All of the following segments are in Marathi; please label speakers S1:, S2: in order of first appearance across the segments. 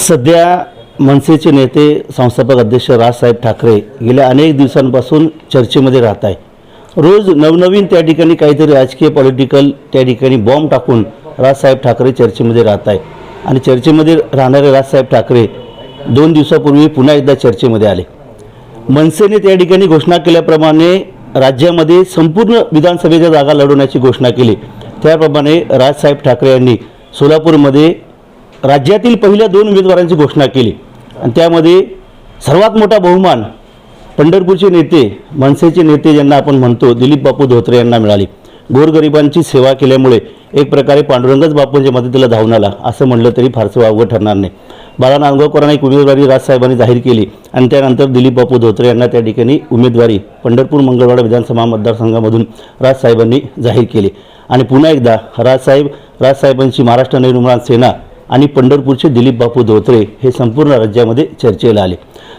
S1: सध्या मनसेचे नेते संस्थापक अध्यक्ष राजसाहेब ठाकरे गेल्या अनेक दिवसांपासून चर्चेमध्ये राहत आहे. रोज नवनवीन त्या ठिकाणी काहीतरी राजकीय पॉलिटिकल त्या ठिकाणी बॉम्ब टाकून राजसाहेब ठाकरे चर्चेमध्ये राहत आहे आणि चर्चेमध्ये राहणारे राजसाहेब ठाकरे दोन दिवसापूर्वी पुन्हा एकदा चर्चेमध्ये आले. मनसेने त्या ठिकाणी घोषणा केल्याप्रमाणे राज्यामध्ये संपूर्ण विधानसभेच्या जागा लढवण्याची घोषणा केली. त्याप्रमाणे राजसाहेब ठाकरे यांनी सोलापूरमध्ये राज्यातील पहिल्या दोन उमेदवारांची घोषणा केली. आणि त्यामध्ये सर्वात मोठा बहुमान पंढरपूरचे नेते मनसेचे नेते ज्यांना आपण म्हणतो दिलीप बापू धोत्रे यांना मिळाली. गोरगरिबांची सेवा केल्यामुळे एक प्रकारे पांडुरंगच बापूंच्या मदतीला धावून आला असं म्हणलं तरी फारसं वावगं ठरणार नाही. बाळा नांदगावकरांना एक उमेदवारी राजसाहेबांनी जाहीर केली आणि त्यानंतर दिलीप बापू धोत्रे यांना त्या ठिकाणी उमेदवारी पंढरपूर मंगळवाडा विधानसभा मतदारसंघामधून राजसाहेबांनी जाहीर केली. आणि पुन्हा एकदा राजसाहेब राजसाहेबांची महाराष्ट्र नवनिर्माण सेना आणि पंढरपूरचे दिलीप बापू धोत्रे हे संपूर्ण राज्यामध्ये चर्चेला आले.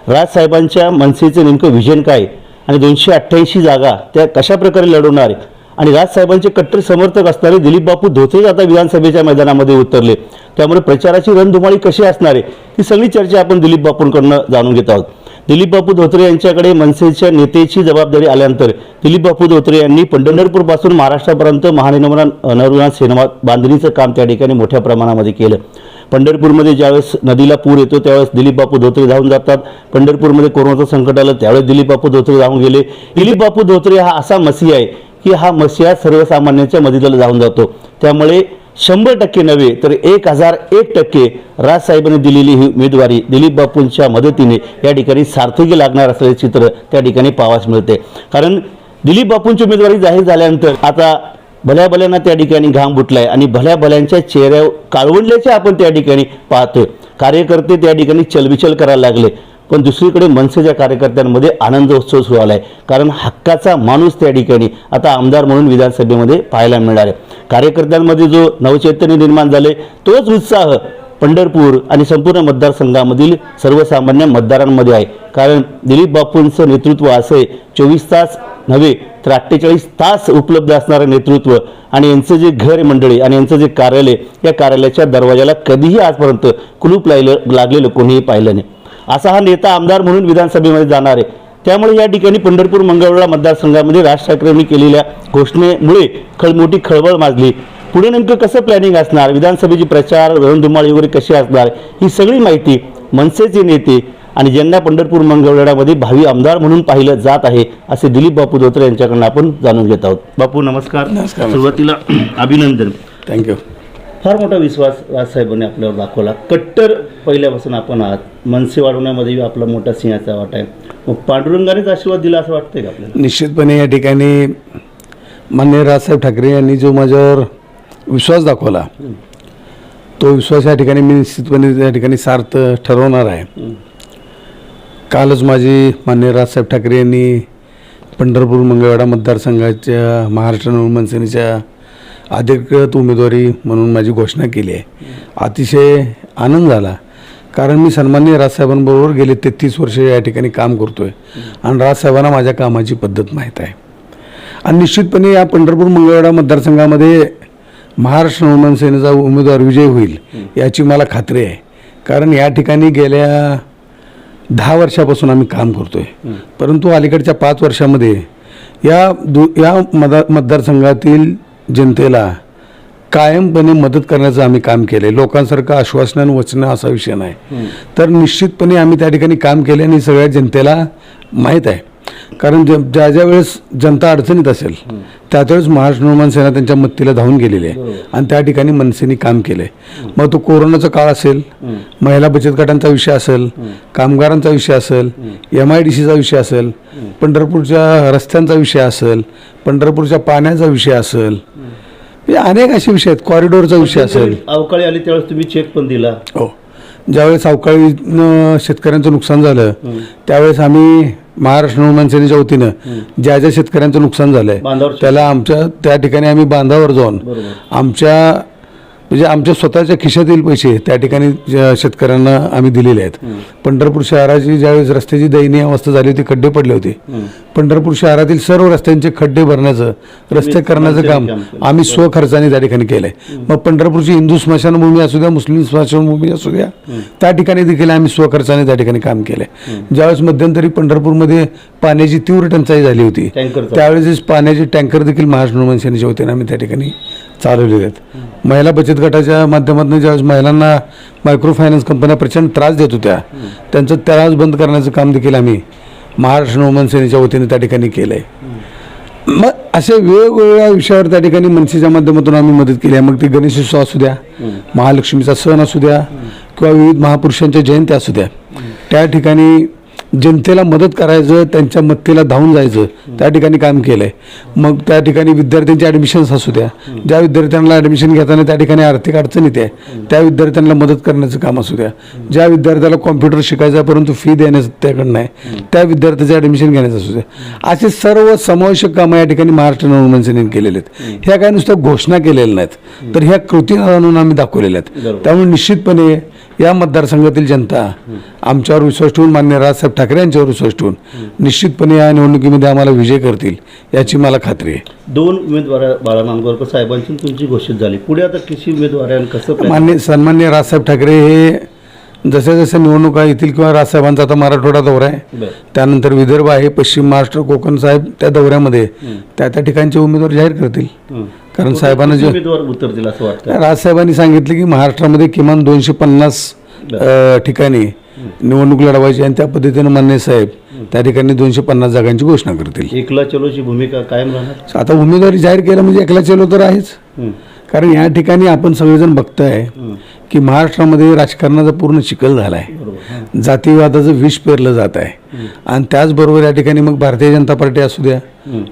S1: राजसाहेबांच्या मनसेचं नेमकं विजन काय आणि दोनशे अठ्ठ्याऐंशी जागा त्या कशा प्रकारे लढवणार आणि राजसाहेबांचे कट्टर समर्थक असणारे दिलीप बापू धोत्रेच आता विधानसभेच्या मैदानामध्ये उतरले. त्यामुळे प्रचाराची रणधुमाळी कशी असणार आहे? ही सगळी चर्चा आपण दिलीप बापूंकडनं जाणून घेत आहोत. दिलीप बापू धोत्रे यांच्याकडे मनसेच्या नेतेची जबाबदारी आल्यानंतर दिलीप बापू धोत्रे यांनी पंढरपूरपासून महाराष्ट्रापर्यंत महानिर्माण नवनिर्माण सेना बांधणीचं काम त्या ठिकाणी मोठ्या प्रमाणामध्ये केलं. पंढरपूरमध्ये ज्यावेळेस नदीला पूर येतो त्यावेळेस दिलीप बापू धोत्रे धावून जातात. पंढरपूरमध्ये कोरोनाचं संकट आलं त्यावेळेस दिलीप बापू धोत्रे धावून गेले. दिलीप बापू धोत्रे हा असा मसी आहे की हा मसीहा सर्वसामान्यांच्या मदतीला धावून जातो. त्यामुळे शंभर टक्के नव्हे तर एक हजार एक टक्के राजसाहेबांनी दिलेली ही उमेदवारी दिलीप बापूंच्या मदतीने या ठिकाणी सार्थकी लागणार असलेले चित्र त्या ठिकाणी पाहावास मिळते. कारण दिलीप बापूंची उमेदवारी जाहीर झाल्यानंतर आता भल्या भल्यांना त्या ठिकाणी घाम बुटलाय आणि भल्या भल्यांच्या चेहऱ्यावर काळवंडल्याचे आपण त्या ठिकाणी पाहतोय. कार्यकर्ते त्या ठिकाणी चलबिचल करायला लागले. पण दुसरीकडे मनसेच्या कार्यकर्त्यांमध्ये आनंदोत्सव सुरू आला आहे कारण हक्काचा माणूस त्या ठिकाणी आता आमदार म्हणून विधानसभेमध्ये पाहायला मिळणार आहे कार्यकर्त्यांमध्ये जो नवचैतन्य निर्माण झाले तोच उत्साह पंढरपूर आणि संपूर्ण मतदारसंघामधील सर्वसामान्य मतदारांमध्ये आहे. कारण दिलीप बापूंचं नेतृत्व असं आहे चोवीस तास नव्हे तर अठ्ठेचाळीस तास उपलब्ध असणारं नेतृत्व आणि यांचं जे घर मंडळी आणि यांचं जे कार्यालय या कार्यालयाच्या दरवाजाला कधीही आजपर्यंत कुलूप लागलं लागलेलं कोणीही पाहिलं नाही. असा हा नेता आमदार म्हणून विधानसभेमध्ये जाणार आहे. त्यामुळे या ठिकाणी पंढरपूर मंगळवेढा मतदारसंघामध्ये राज ठाकरेंनी केलेल्या घोषणेमुळे खळ मोठी खळबळ माजली. पुढे नेमकं कसं प्लॅनिंग असणार? विधानसभेची प्रचार रणधुमाळी वगैरे कशी असणार? ही सगळी माहिती मनसेचे नेते आणि ज्यांना पंढरपूर मंगळवेढ्यामध्ये भावी आमदार म्हणून पाहिलं जात आहे असे दिलीप बापू धोत्रे यांच्याकडनं आपण जाणून घेत आहोत. बापू नमस्कार. सुरुवातीला अभिनंदन.
S2: थँक्यू
S1: फार मोठा विश्वास राजसाहेबांनी आपल्यावर दाखवला. कट्टर पहिल्यापासून आपण आहात. मनसे वाढवण्यामध्ये आपला मोठा सिंहाचा वाटा आहे. मग पांडुरंगानेच आशीर्वाद दिला असं वाटतंय का आपल्याला?
S2: निश्चितपणे या ठिकाणी मान्य राजसाहेब ठाकरे यांनी जो माझ्यावर विश्वास दाखवला तो विश्वास या ठिकाणी मी निश्चितपणे त्या ठिकाणी सार्थ ठरवणार आहे. कालच माझी मान्य राजसाहेब ठाकरे यांनी पंढरपूर मंगळवेढा मतदारसंघाच्या महाराष्ट्र नवनिर्माण सेनेच्या अधिकृत उमेदवारी म्हणून माझी घोषणा केली आहे. अतिशय आनंद झाला. कारण मी सन्माननीय राजसाहेबांबरोबर गेले तेहतीस वर्ष या ठिकाणी काम करतोय. आणि राजसाहेबांना माझ्या कामाची पद्धत माहीत आहे. आणि निश्चितपणे या पंढरपूर मंगळवेढा मतदारसंघामध्ये महाराष्ट्र नवमान सेनेचा उमेदवार विजय होईल याची मला खात्री आहे. कारण या ठिकाणी गेल्या दहा वर्षापासून आम्ही काम करतोय. परंतु अलीकडच्या पाच वर्षामध्ये या दु या मदा मतदारसंघातील जनतेला कायमपणे मदत करण्याचं आम्ही काम केलं आहे लोकांसारखं आश्वासनं वचनं असा विषय नाही. तर निश्चितपणे आम्ही त्या ठिकाणी काम केले आणि सगळ्या जनतेला माहीत आहे. कारण ज ज्या ज्या वेळेस जनता अडचणीत असेल त्यावेळेस महाराष्ट्र निर्माण सेना त्यांच्या मदतीला धावून गेलेली आहे. आणि त्या ठिकाणी मनसेने काम केलं आहे मग तो कोरोनाचा काळ असेल महिला बचत गटांचा विषय असेल कामगारांचा विषय असेल एम आय डी सीचा विषय असेल पंढरपूरच्या रस्त्यांचा विषय असेल पंढरपूरच्या पाण्याचा विषय असेल हे अनेक असे विषय आहेत. कॉरिडॉरचा विषय असेल.
S1: अवकाळी आली त्यावेळेस तुम्ही चेक पण दिला.
S2: हो. ज्यावेळेस अवकाळीनं शेतकऱ्यांचं नुकसान झालं त्यावेळेस आम्ही महाराष्ट्र नवनिर्माण सेनेच्या वतीनं ज्या ज्या शेतकऱ्यांचं नुकसान झालंय त्याला आमच्या त्या ठिकाणी आम्ही बांधावर जाऊन आमच्या म्हणजे आमच्या स्वतःच्या खिशातील पैसे त्या ठिकाणी शेतकऱ्यांना आम्ही दिलेले आहेत. पंढरपूर शहराची ज्यावेळेस रस्त्याची दयनीय अवस्था झाली होती खड्डे पडले होते. पंढरपूर शहरातील सर्व रस्त्यांचे खड्डे भरण्याचं रस्ते करण्याचं काम आम्ही स्वखर्चाने त्या ठिकाणी केलंय. मग पंढरपूरची हिंदू स्मशानभूमी असू द्या मुस्लिम स्मशानभूमी असू द्या त्या ठिकाणी देखील आम्ही स्वखर्चाने त्या ठिकाणी काम केलंय. ज्यावेळेस मध्यंतरी पंढरपूरमध्ये पाण्याची तीव्र टंचाई झाली होती. त्यावेळेस पाण्याचे टँकर देखील महाराष्ट्र सेनेच्या वतीने आम्ही त्या ठिकाणी चालवलेले आहेत. महिला बचत गटाच्या माध्यमातून ज्यावेळेस महिलांना मायक्रो फायनान्स कंपन्या प्रचंड त्रास देत होत्या त्यांचं त्रास बंद करण्याचं काम देखील आम्ही महाराष्ट्र नवमान सेनेच्या वतीने त्या ठिकाणी केलं आहे मग असे वेगवेगळ्या विषयावर त्या ठिकाणी मनसेच्या माध्यमातून आम्ही मदत केली आहे. मग ती गणेशोत्सव असू द्या महालक्ष्मीचा सण असू द्या किंवा विविध महापुरुषांच्या जयंत्या असू द्या त्या ठिकाणी जनतेला मदत करायचं त्यांच्या मत्तेला धावून जायचं त्या ठिकाणी काम केलं आहे मग त्या ठिकाणी विद्यार्थ्यांचे ॲडमिशन्स असू द्या. ज्या विद्यार्थ्यांना ॲडमिशन घेताना त्या ठिकाणी आर्थिक अडचण येते त्या विद्यार्थ्यांना मदत करण्याचं काम असू द्या. ज्या विद्यार्थ्याला कॉम्प्युटर शिकायचा आहे, परंतु फी देण्याचं त्याकडनं आहे त्या विद्यार्थ्याचं ॲडमिशन घेण्याचं असू द्या. असे सर्व समावेशक कामं या ठिकाणी महाराष्ट्र नवमान सेनेने केलेले आहेत. ह्या काही नुसत्या घोषणा केलेल्या नाहीत. तर ह्या आणून आम्ही दाखवलेल्या आहेत. त्यामुळे निश्चितपणे या मतदारसंघातील जनता आमच्यावर विश्वास ठेवून मान्य राजसाहेब ठाकरे यांच्यावर विश्वास ठेवून निश्चितपणे या निवडणुकीमध्ये आम्हाला विजय करतील याची मला खात्री आहे
S1: दोन उमेदवार बाळा मानगोरकर साहेबांची तुमची घोषित झाली पुढे आता किती उमेदवार कसं?
S2: मान्य सन्मान्य राजसाहेब ठाकरे हे जसं जसं निवडणुका येतील किंवा राजसाहेबांचा आता मराठवाडा दौरा आहे. त्यानंतर विदर्भ आहे पश्चिम महाराष्ट्र कोकण साहेब त्या दौऱ्यामध्ये त्या त्या ठिकाणचे उमेदवार जाहीर करतील. कारण साहेबांना जे
S1: उमेदवार उतरतील असं वाटतं?
S2: राजसाहेबांनी सांगितलं की महाराष्ट्रामध्ये किमान दोनशे पन्नास ठिकाणी निवडणूक लढवायची आणि त्या पद्धतीनं मान्य साहेब त्या ठिकाणी दोनशे पन्नास जागांची घोषणा करतील.
S1: एकला चलोची भूमिका कायम राहणार?
S2: आता उमेदवारी जाहीर केलं म्हणजे एकला चलो तर आहेच. कारण या ठिकाणी आपण सगळेजण बघताय की महाराष्ट्रामध्ये राजकारणाचा पूर्ण चिखल झाला आहे. जातीवादाचं विष पेरलं जात आहे. आणि त्याचबरोबर या ठिकाणी मग भारतीय जनता पार्टी असू द्या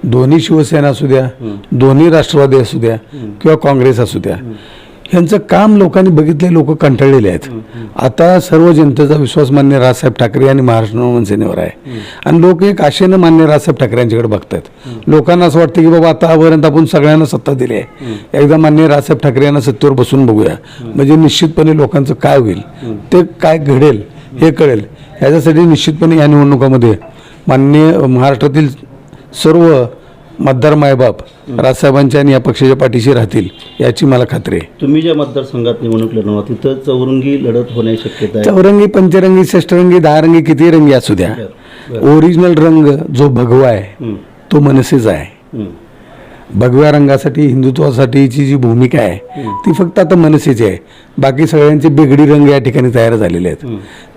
S2: दोन्ही शिवसेना असू द्या दोन्ही राष्ट्रवादी असू द्या किंवा काँग्रेस असू द्या. ह्यांचं काम लोकांनी बघितले लोक कंटाळलेले आहेत. आता सर्व जनतेचा विश्वास मान्य राजसाहेब ठाकरे आणि महाराष्ट्र नवमान सेनेवर आहे. आणि लोक एक आशेनं मान्य राजसाहेब ठाकरे यांच्याकडे बघतात लोकांना असं वाटतं की बाबा आतापर्यंत आपण सगळ्यांना सत्ता दिली आहे. एकदा मान्य राजसाहेब ठाकरे यांना सत्तेवर बसून बघूया. म्हणजे निश्चितपणे लोकांचं काय होईल ते काय घडेल हे कळेल. ह्याच्यासाठी निश्चितपणे या निवडणुकामध्ये मान्य महाराष्ट्रातील सर्व मतदार मायबाप राजसाहेबांच्या आणि या पक्षाच्या पाठीशी राहतील याची मला खात्री आहे.
S1: तुम्ही ज्या मतदारसंघात निवडणूक लढवणार तिथं चौरंगी लढत होण्याची शक्यता आहे.
S2: चौरंगी पंचरंगी षष्टरंगी दहारंगी किती रंगी असू द्या. ओरिजिनल रंग जो भगवा आहे. तो मनसेचा आहे. भगव्या रंगासाठी हिंदुत्वासाठीची जी भूमिका आहे ती फक्त आता मनसेची आहे. बाकी सगळ्यांचे बेगडी रंग या ठिकाणी तयार झालेले आहेत.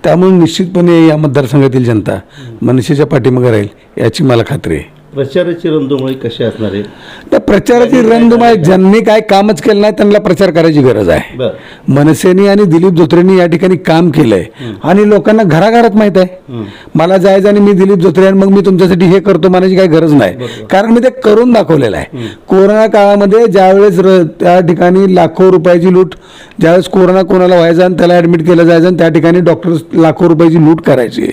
S2: त्यामुळे निश्चितपणे या मतदारसंघातील जनता मनसेच्या पाठीमागे राहील याची मला खात्री आहे.
S1: प्रचाराची रंधुमुळे कशी असणार आहे?
S2: त्या प्रचाराची रंगमाय ज्यांनी काय कामच केलं नाही त्यांना प्रचार करायची गरज आहे. मनसेनी आणि दिलीप धोत्रेंनी या ठिकाणी काम केलंय. आणि लोकांना घराघरात माहीत आहे. मला जायचं आणि मी दिलीप धोत्रे आणि मग मी तुमच्यासाठी हे करतो म्हणायची काही गरज नाही. कारण मी ते करून दाखवलेलं आहे. कोरोना काळामध्ये ज्यावेळेस त्या ठिकाणी लाखो रुपयाची लूट ज्यावेळेस कोरोना कोणाला व्हायचा आणि त्याला ऍडमिट केलं जायचं आणि त्या ठिकाणी डॉक्टर लाखो रुपयाची लूट करायची.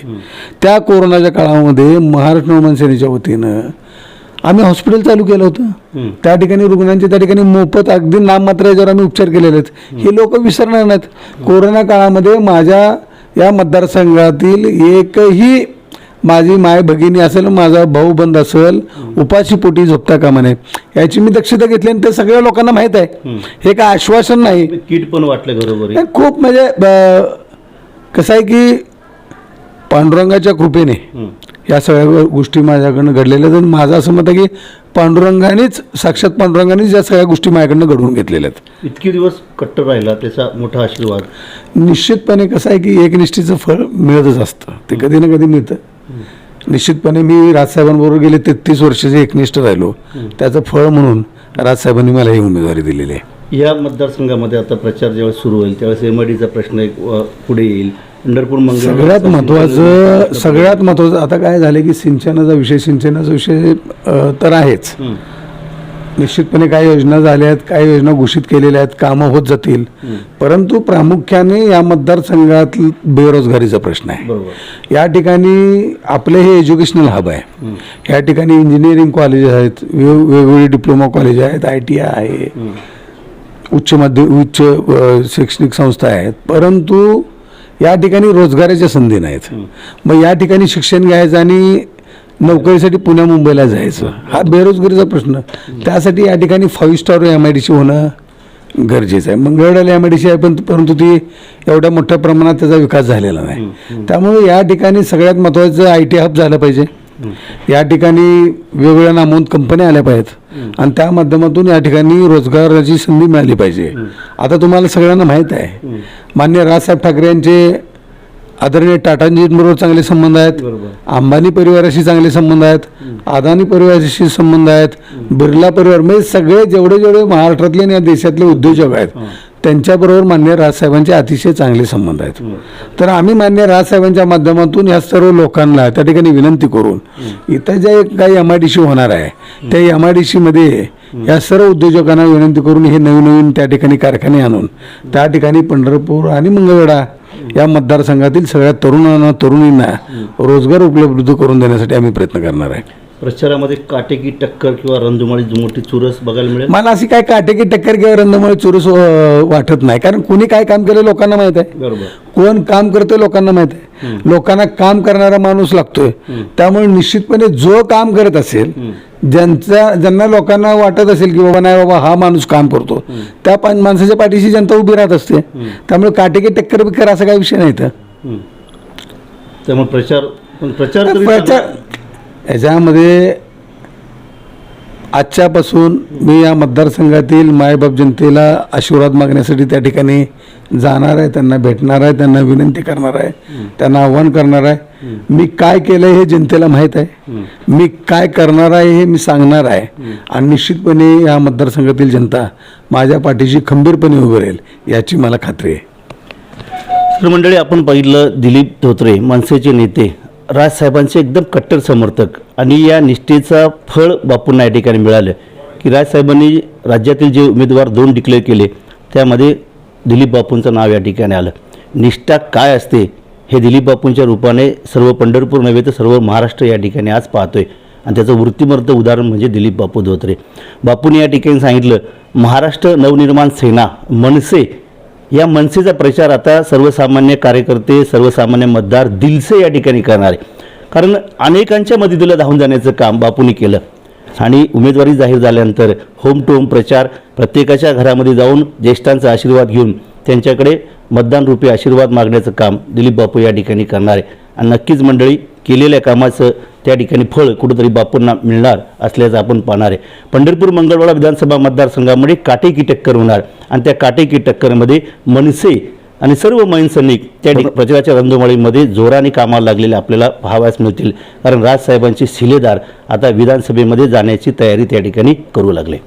S2: त्या कोरोनाच्या काळामध्ये महाराष्ट्र नवमान सेनेच्या वतीनं आम्ही हॉस्पिटल चालू केलं होतं. त्या ठिकाणी रुग्णांचे त्या ठिकाणी मोफत अगदी नाममात्र याच्यावर आम्ही उपचार केलेले आहेत हे लोक विसरणार नाहीत. कोरोना काळामध्ये माझ्या या मतदारसंघातील एकही माझी माय भगिनी असेल माझा भाऊ बंद असेल उपाशी पोटी झोपता कामा नये. याची मी दक्षता घेतली आणि ते सगळ्या लोकांना माहीत आहे. हे काय आश्वासन नाही.
S1: किट पण वाटलं
S2: नाही, खूप म्हणजे कसं आहे की पांडुरंगाच्या कृपेने. या सगळ्या गोष्टी माझ्याकडनं घडलेल्या आहेत. माझं असं मत आहे की पांडुरंगानेच साक्षात पांडुरंगानेच या सगळ्या गोष्टी माझ्याकडनं घडवून घेतलेल्या आहेत.
S1: इतके दिवस कट्टर राहिला त्याचा मोठा आशीर्वाद.
S2: निश्चितपणे कसं आहे की एकनिष्ठीचं फळ मिळतच असतं. ते कधी ना कधी मिळतं. निश्चितपणे मी राजसाहेबांबरोबर गेले तेहतीस वर्षाचे एकनिष्ठ राहिलो. त्याचं फळ म्हणून राजसाहेबांनी मला ही उमेदवारी दिलेली आहे.
S1: या मतदारसंघामध्ये आता प्रचार ज्यावेळेस सुरू होईल त्यावेळेस एम आय प्रश्न एक पुढे येईल. पंढरपूर मंगळ
S2: सगळ्यात महत्त्वाचं सगळ्यात महत्त्वाचं आता काय झालं की सिंचनाचा विषय सिंचनाचा विषय तर आहेच. निश्चितपणे काही योजना झाल्या आहेत काही योजना घोषित केलेल्या आहेत कामं होत जातील. परंतु प्रामुख्याने या मतदारसंघात बेरोजगारीचा प्रश्न आहे. या ठिकाणी आपले हे एज्युकेशनल हब आहे. या ठिकाणी इंजिनिअरिंग कॉलेज आहेत वेग- वेगवेगळी डिप्लोमा कॉलेज आहेत आय टी आय आहे. उच्च माध्यमिक उच्च शैक्षणिक संस्था आहेत. परंतु या ठिकाणी रोजगाराच्या संधी नाहीत. मग या ठिकाणी शिक्षण घ्यायचं आणि नोकरीसाठी पुण्या मुंबईला जायचं हा बेरोजगारीचा प्रश्न. त्यासाठी या ठिकाणी five star M I D C होणं गरजेचं आहे. मंगळवेढ्याला एम आय डी सी आहे पण परंतु ती एवढ्या मोठ्या प्रमाणात त्याचा विकास झालेला नाही. त्यामुळे या ठिकाणी सगळ्यात महत्त्वाचं आय टी हब झालं पाहिजे. या ठिकाणी वेगवेगळ्या नामवंत कंपन्या आल्या पाहिजेत. आणि त्या माध्यमातून या ठिकाणी रोजगाराची संधी मिळाली पाहिजे. आता तुम्हाला सगळ्यांना माहीत आहे. मान्य राजसाहेब ठाकरे यांचे आदरणीय टाटांजींबरोबर चांगले संबंध आहेत. अंबानी परिवाराशी चांगले संबंध आहेत. अदानी परिवाराशी संबंध आहेत. बिर्ला परिवार म्हणजे सगळे जेवढे जेवढे महाराष्ट्रातले आणि या देशातले उद्योजक आहेत. त्यांच्याबरोबर मान्य राजसाहेबांचे अतिशय चांगले संबंध आहेत. तर आम्ही मान्य राजसाहेबांच्या माध्यमातून या सर्व लोकांना त्या ठिकाणी विनंती करून इथं जे काही एम आय डी सी होणार आहे त्या एम आय डी सीमध्ये या सर्व उद्योजकांना विनंती करून हे नवीन नवीन त्या ठिकाणी कारखाने आणून त्या ठिकाणी पंढरपूर आणि मंगळवेढा या मतदारसंघातील सगळ्या तरुणांना तरुणींना रोजगार उपलब्ध करून देण्यासाठी आम्ही प्रयत्न करणार आहे.
S1: प्रचारामध्ये काटेकी टक्कर किंवा रंधुमाळी मोठी चुरस बघायला मिळेल?
S2: मला अशी काय काटेकी टक्कर किंवा रंधमुळे चुरस वाटत नाही. कारण कुणी काय काम केलं लोकांना माहीत आहे.
S1: बरोबर.
S2: कोण काम करतोय लोकांना माहीत आहे. लोकांना काम करणारा माणूस लागतोय. त्यामुळे निश्चितपणे जो काम करत असेल ज्यांचा ज्यांना लोकांना वाटत असेल की बाबा नाही बाबा हा माणूस काम करतो त्या माणसाच्या पाठीशी जनता उभी राहत असते. त्यामुळे काटेकी टक्कर बिक्कर असा काही विषय नाही तर.
S1: त्यामुळे प्रचार प्रचार
S2: प्रचार याच्यामध्ये आजच्यापासून मी या मतदारसंघातील मायबाप जनतेला आशीर्वाद मागण्यासाठी त्या ठिकाणी जाणार आहे त्यांना भेटणार आहे त्यांना विनंती करणार आहे त्यांना आव्हान करणार आहे. मी काय केलं हे जनतेला माहीत आहे. मी काय करणार आहे हे मी सांगणार आहे. आणि निश्चितपणे या मतदारसंघातील जनता माझ्या पाठीशी खंबीरपणे उभी राहील याची मला खात्री आहे.
S1: मंडळी आपण पाहिलं दिलीप धोत्रे मनसेचे नेते राजसाहेबांचे एकदम कट्टर समर्थक आणि या निष्ठेचा फळ बापूंना या ठिकाणी मिळालं. की राजसाहेबांनी राज्यातील जे उमेदवार दोन डिक्लेअर केले त्यामध्ये दिलीप बापूंचं नाव या ठिकाणी आलं. निष्ठा काय असते हे दिलीप बापूंच्या रूपाने सर्व पंढरपूर नव्हे तर सर्व महाराष्ट्र या ठिकाणी आज पाहतोय. आणि त्याचं वृत्तिमर्थ उदाहरण म्हणजे दिलीप बापू धोत्रे. बापूंनी या ठिकाणी सांगितलं महाराष्ट्र नवनिर्माण सेना मनसे या मनसेचा प्रचार आता सर्वसामान्य कार्यकर्ते सर्वसामान्य मतदार दिलसे या ठिकाणी करणार. आहे कारण अनेकांच्या मदतीला धावून जाण्याचं काम बापूंनी केलं. आणि उमेदवारी जाहीर झाल्यानंतर होम टू होम प्रचार प्रत्येकाच्या घरामध्ये जाऊन ज्येष्ठांचा आशीर्वाद घेऊन त्यांच्याकडे मतदान रूपी आशीर्वाद मागण्याचं काम दिलीप बापू या ठिकाणी करणार. आहे आणि नक्कीच मंडळी केलेल्या कामाचं त्या ठिकाणी फळ कुठंतरी बापूंना मिळणार असल्याचं आपण पाहणार आहे. पंढरपूर मंगळवाडा विधानसभा मतदारसंघामध्ये काटेकी टक्कर होणार आणि त्या काटेकी टक्करमध्ये मनसे आणि सर्व मैन सैनिक त्या प्रचाराच्या रंधुमाळीमध्ये जोराने कामाला लागलेले आपल्याला पाहावयास मिळतील. कारण राजसाहेबांचे शिलेदार आता विधानसभेमध्ये जाण्याची तयारी त्या ठिकाणी करू लागले.